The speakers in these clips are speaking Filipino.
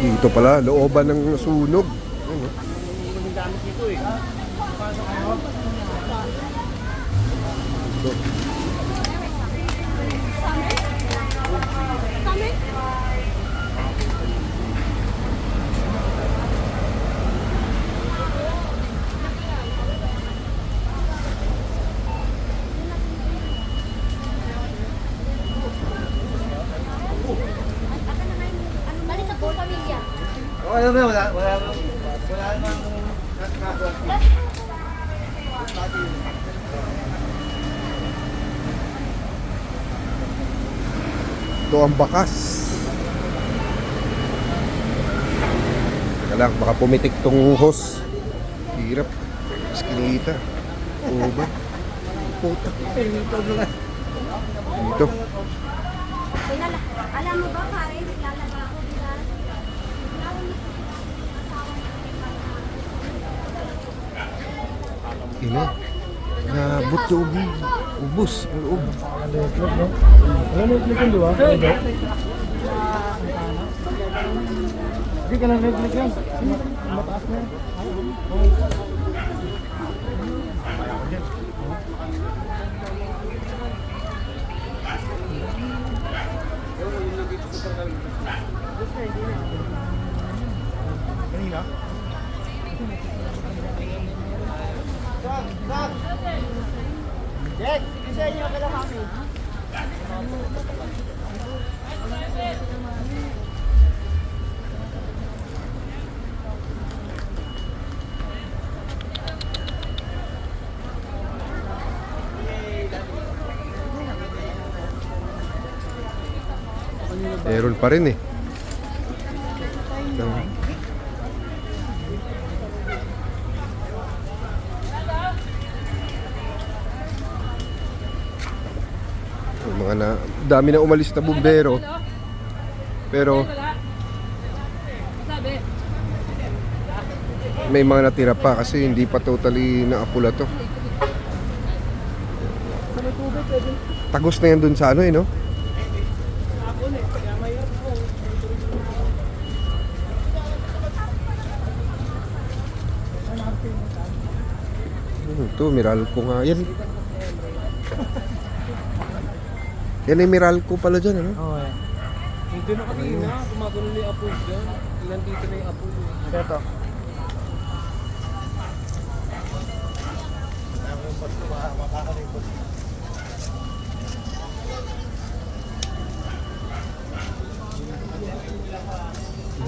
Dito pala, looban ng sunog. Ano? Ito. Balik Okay naman, wala, wala, wala namang nakakagawa. Ito ang bakas. Teka lang, baka pumitik tong hose. Hirap. Mas kinita. Oo ba? Puta. Dito. Pinala. Alam mo ba pare, naglalaba ako. Ino. Nabot yung ubus. Ubus. Loob. Alam mo, yung duwa? Hindi ka lang click yan. Mataas na yan. Kanina? Jack, isa inyo ka lang kami. Meron pa rin eh. Ito. Yung mga na, dami na umalis na bumbero. Pero may mga natira pa kasi hindi pa totally naapula to. Tagos na yan dun sa ano eh, no? Ano to, Meralco nga. Yan. Yan ay Meralco pala dyan, ano? Oo, yan. Hindi na kanina, gumagano na yung apo dyan. Nandito na yung apo. Ito.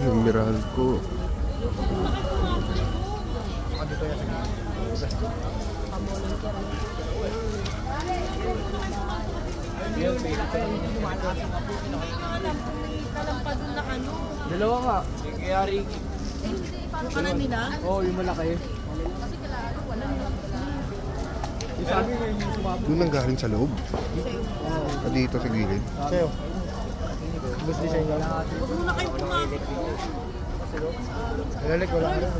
Yung Meralco. Dalawa nga. Kaya Ricky. Oo, yung malaki. Yung sabi ko yung sumabot. Doon ang galing sa loob. Ah, dito sa gilid. Sa'yo. Gusto design lang. Lalalik, wala ka rin.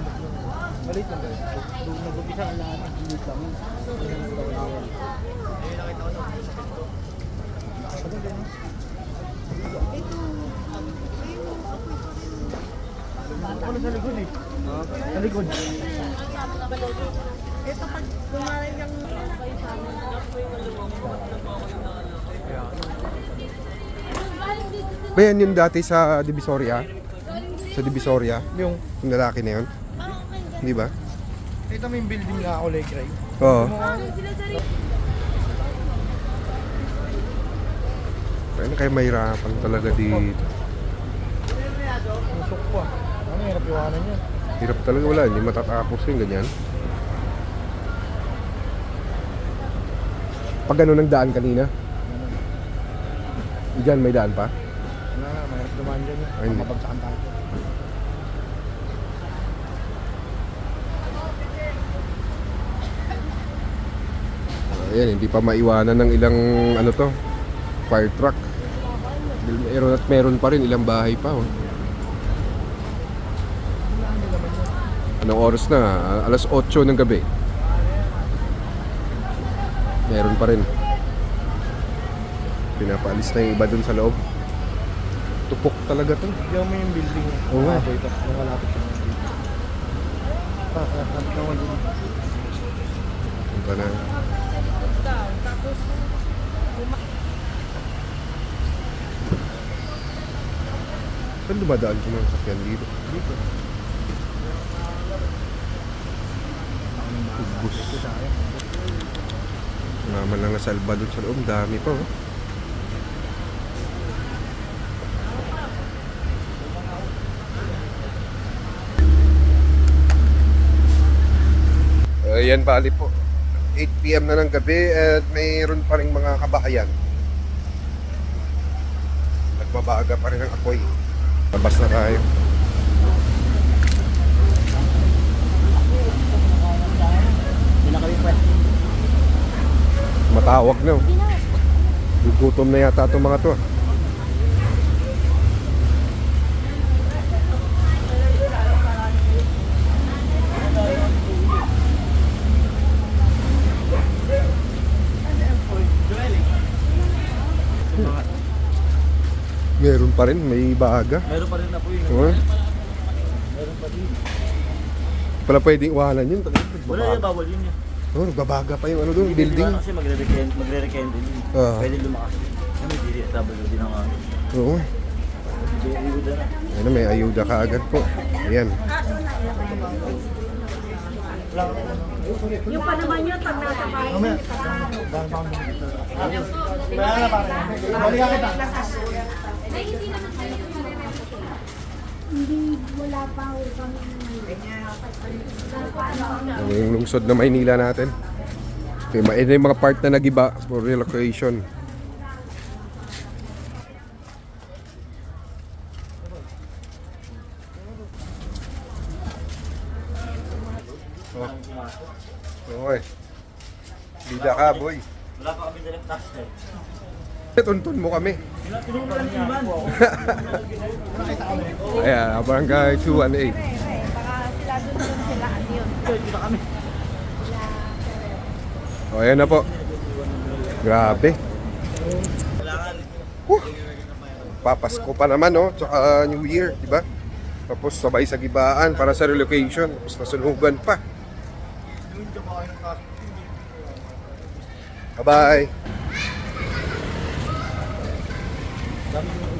Malit lang nag-upisa ang lahat. Malit lang. Ano sa likod eh? Sa likod. Ba yan yung dati sa Divisoria? Sa Divisoria? Yung, Yung lalaki na yun? Di ba? ito yung building na ako, Lake Ray. Oo. Ano kaya mahirapan talaga dito? Musok pa. Hirap iwanan yun? Hirap talaga wala, hindi matatapos yung ganyan. Pag ano ng daan kanina? Diyan may daan pa? Wala na, mahirap dumaan dyan yun. Ay, hindi. Mabagsakan tayo. Ayan, hindi pa maiwanan ng ilang ano to, fire truck. Meron at meron pa rin ilang bahay pa. Oh. Anong oras na? Alas 8 ng gabi. Meron pa rin. Pinapaalis na yung iba dun sa loob. Tupok talaga to. Diyan mo yung building. Oo nga. Pa. Nakalapit sa mga building. Ah, kalapit naman din. Ano na? Saan dumadaan ko ng sakyan dito? Dito. Ubus. Naman lang na Salvador sa loob. Dami pa oh. Ayan, bali po. 8pm na ng gabi at mayroon pa rin mga kabahayan. Nagbabaga pa rin ang apoy. Labas na tayo. Matawag na. oh. Gugutom na yata itong mga to. ah. Meron pa rin, may baga. Meron pa rin na po yun. Oo. Meron pa din. Pala pwedeng iwanan yun. Wala yung bawal yun yun. Oh, nagbabaga pa yung ano doon, building. Kasi magre-recend, magre-recend din. Ah. Pwede lumakas. Ano, hindi trouble din ang ano. Oo. Ano, may ayuda ka agad po. Ayan. Yung pa naman yun, pag nasa bahay. Ay, hindi naman yung Hindi, wala pa ako kami. Ano yung lungsod na Maynila natin. Ito yung, ito yung mga part na nagiba for relocation. Oh. Okay. Bida ka, boy. Wala pa kami direct tax eh. Tuntun mo kami. Ayan, barangay 218. Baka sila doon doon sila. Ano yun? Kita kami. O, ayan na po. Grabe. Whew. Papasko pa naman, no? Tsaka New Year, di ba? Tapos sabay sa gibaan para sa relocation. Tapos nasunugan pa. Bye-bye. 咱们。